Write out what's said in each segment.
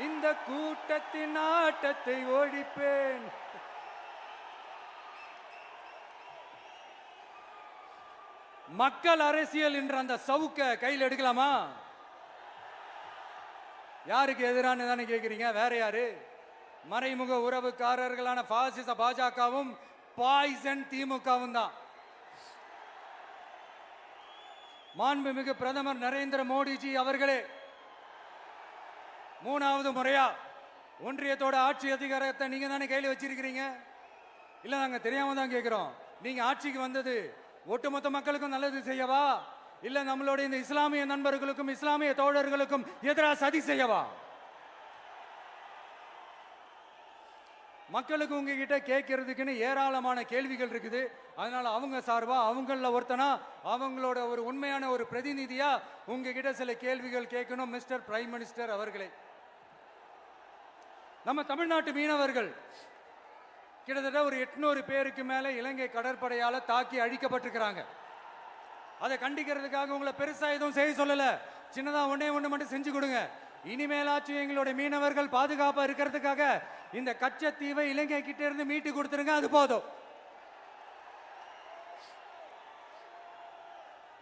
இந்த கூட்டத்தின் ஆட்டத்தை ஓடிப்பேன் மக்கள் அரசியல் என்ற அந்த சவுக்க கையில் எடுக்கலாமா? யாருக்கு எதிரானு தானே கேக்குறீங்க? வேற யாரு? மறைமுக உறவுக்காரர்களான பாசிச பாஜகவும் பாய்சன் திமுகவும் தான். மாண்புமிகு பிரதமர் நரேந்திர மோடிஜி அவர்களே மூணாவது முறையா ஒன்றியத்தோட ஆட்சி அதிகாரத்தை நீங்க தானே கையில் வச்சிருக்கிறீங்க? இல்ல நாங்க தெரியாம தான் கேட்கிறோம் நீங்க ஆட்சிக்கு வந்தது ஒட்டுமொத்த மக்களுக்கும் நல்லது செய்யவா? இல்ல நம்மளோட இந்த இஸ்லாமிய நண்பர்களுக்கும் இஸ்லாமிய தோழர்களுக்கும் எதிராக சதி செய்யவா? மக்களுக்கு உங்ககிட்ட கேட்கறதுக்குன்னு ஏராளமான கேள்விகள் இருக்குது. அதனால அவங்க சார்பா அவங்கள ஒருத்தனா அவங்களோட ஒரு உண்மையான ஒரு பிரதிநிதியா உங்ககிட்ட சில கேள்விகள் கேட்கணும் மிஸ்டர் பிரைம் மினிஸ்டர் அவர்களே. நம்ம தமிழ்நாட்டு மீனவர்கள் கிட்டத்தட்ட ஒரு எட்நூறு பேருக்கு மேல இலங்கை கடற்படையால தாக்கி அழிக்கப்பட்டிருக்கிறாங்க. அதை கண்டிக்கிறதுக்காக உங்களை பெருசா எதுவும் செய்ய சொல்லல. சின்னதா ஒன்றே ஒன்று மட்டும் செஞ்சு கொடுங்க. இனிமேலாச்சும் எங்களுடைய மீனவர்கள் பாதுகாப்பா இருக்கிறதுக்காக இந்த கச்சத்தீவை இலங்கை கிட்ட இருந்து மீட்டு கொடுத்துருங்க அது போதும்.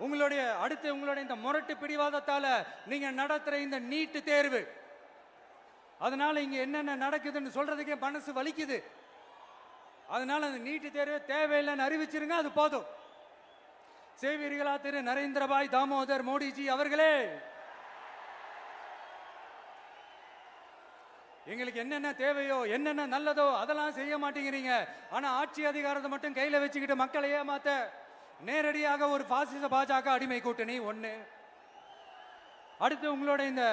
உங்களுடைய அடுத்து உங்களுடைய இந்த முரட்டு பிடிவாதத்தால நீங்க நடத்துற இந்த நீட்டு தேர்வு அதனால இங்க என்னென்ன நடக்குதுன்னு சொல்றதுக்கே மனசு வலிக்குது. அதனால அந்த நீட்டு தேர்வு தேவையில்லைன்னு அறிவிச்சிருங்க அது போதும். செய்வீர்களா திரு நரேந்திரபாய் தாமோதர் மோடிஜி அவர்களே. எங்களுக்கு என்னென்ன தேவையோ என்னென்ன நல்லதோ அதெல்லாம் செய்ய மாட்டேங்கிறீங்க. ஆனா ஆட்சி அதிகாரத்தை மட்டும் கையில வச்சுக்கிட்டு மக்களை ஏமாத்த நேரடியாக ஒரு பாசிச பாஜக அடிமை கூட்டணி ஒன்று அடுத்து உங்களோட இந்த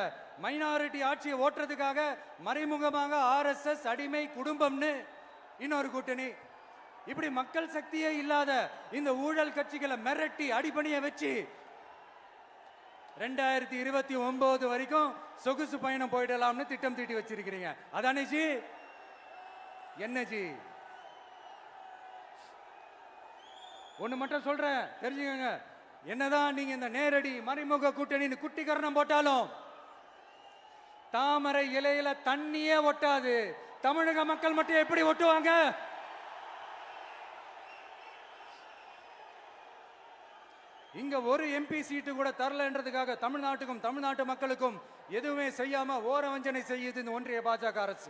மைனாரிட்டி ஆட்சியை ஓட்டுறதுக்காக மறைமுகமாக ஆர்எஸ்எஸ் அடிமை குடும்பம்னு இன்னொரு கூட்டணி. இப்படி மக்கள் சக்தியே இல்லாத இந்த ஊழல் கட்சிகளை மிரட்டி அடிபணிய வச்சு ரெண்டாயிரத்தி இருபத்தி ஒன்பது வரைக்கும் சொகுசு பயணம் போயிடலாம்னு திட்டம் தீட்டி வச்சிருக்கிறீங்க. அதானே ஜி? என்ன ஜி? ஒண்ணு மட்டும் சொல்றேன் தெரிஞ்சுக்கோங்க. என்னதான் நீங்க இந்த நேரடி மறைமுக கூட்டணின்னு குட்டிகரணம் போட்டாலும் தாமரை இலையில தண்ணியே ஒட்டாது. தமிழக மக்கள் மட்டும் எப்படி ஒட்டுவாங்க? இங்க ஒரு எம்பி சீட்டு கூட தரலன்றதுக்காக தமிழ்நாட்டுக்கும் தமிழ்நாட்டு மக்களுக்கும் எதுவுமே செய்யாம ஓரவஞ்சனை செய்யுது இந்த ஒன்றிய பாஜக அரசு.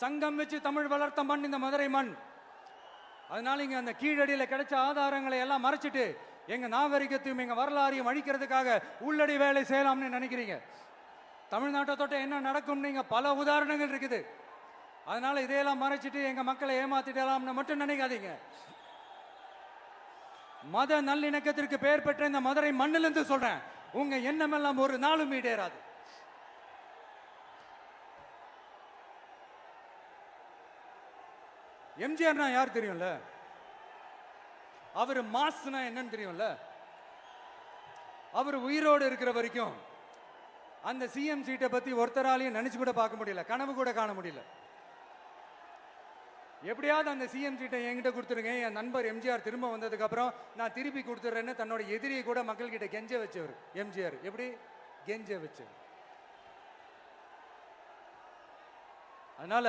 சங்கம் வச்சு தமிழ் வளர்த்த மண் இந்த மதுரை மண். அதனால இங்க அந்த கீழடியில கிடைச்ச ஆதாரங்களை எல்லாம் மறைச்சிட்டு எங்க நாகரிகத்தையும் எங்க வரலாறையும் அழிக்கிறதுக்காக உள்ளடி வேலை செய்யலாம்னு நினைக்கிறீங்க. தமிழ்நாட்டை தொட்ட என்ன நடக்கும் நீங்கள் பல உதாரணங்கள் இருக்குது. அதனால இதையெல்லாம் மறைச்சிட்டு எங்கள் மக்களை ஏமாத்திடலாம்னு மட்டும் நினைக்காதீங்க. மத நல்லிணக்கத்திற்கு பெயர் பெற்ற இந்த மதுரை மண்ணிலிருந்து சொல்றேன். உங்க எண்ணமெல்லாம் ஒரு நாளும் ஈடேறாது. எம்ஜிஆர்னா யார் தெரியும்ல? அவர் மாஸ்னா என்னன்னு தெரியும்ல? அவர் உயிரோடு இருக்கிற வரைக்கும் அந்த சிஎம் சீட்டை பத்தி ஒருத்தராலையும் நினைச்சு கூட பார்க்க முடியல. கனவு கூட காண முடியல. எப்படியாவது அந்த சிஎம் சீட்டை என்கிட்ட கொடுத்துருங்க. என் நண்பர் எம்ஜிஆர் திரும்ப வந்ததுக்கு அப்புறம் நான் திருப்பி கொடுத்துட்றேன்னு தன்னோட எதிரியை கூட மக்கள்கிட்ட கெஞ்ச வச்சவர் எம்ஜிஆர் எப்படி? கெஞ்ச வச்சவர். அதனால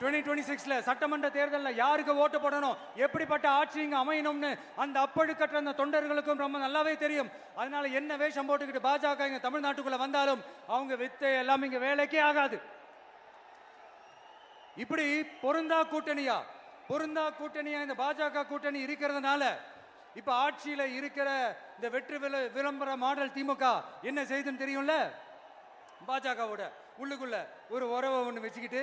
2026 டுவெண்ட்டி சிக்ஸ்ல சட்டமன்ற தேர்தலில் யாருக்கு ஓட்டு போடணும்? எப்படிப்பட்ட ஆட்சி இங்கே அமையணும்னு அந்த அப்பழுக்கற்ற அந்த தொண்டர்களுக்கும் ரொம்ப நல்லாவே தெரியும். அதனால என்ன வேஷம் போட்டுக்கிட்டு பாஜக இங்கே தமிழ்நாட்டுக்குள்ள வந்தாலும் அவங்க வித்தை எல்லாம் இங்கே வேலைக்கே ஆகாது. இப்படி பொருந்தா கூட்டணியா? பொருந்தா கூட்டணியா இந்த பாஜக கூட்டணி இருக்கிறதுனால இப்ப ஆட்சியில இருக்கிற இந்த வெற்றி விள விளம்பர மாடல் திமுக என்ன செய்துன்னு தெரியும்ல? பாஜகவோட உள்ளுக்குள்ள ஒரு உறவை ஒன்று வச்சுக்கிட்டு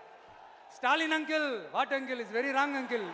Stalin uncle what uncle is very wrong uncle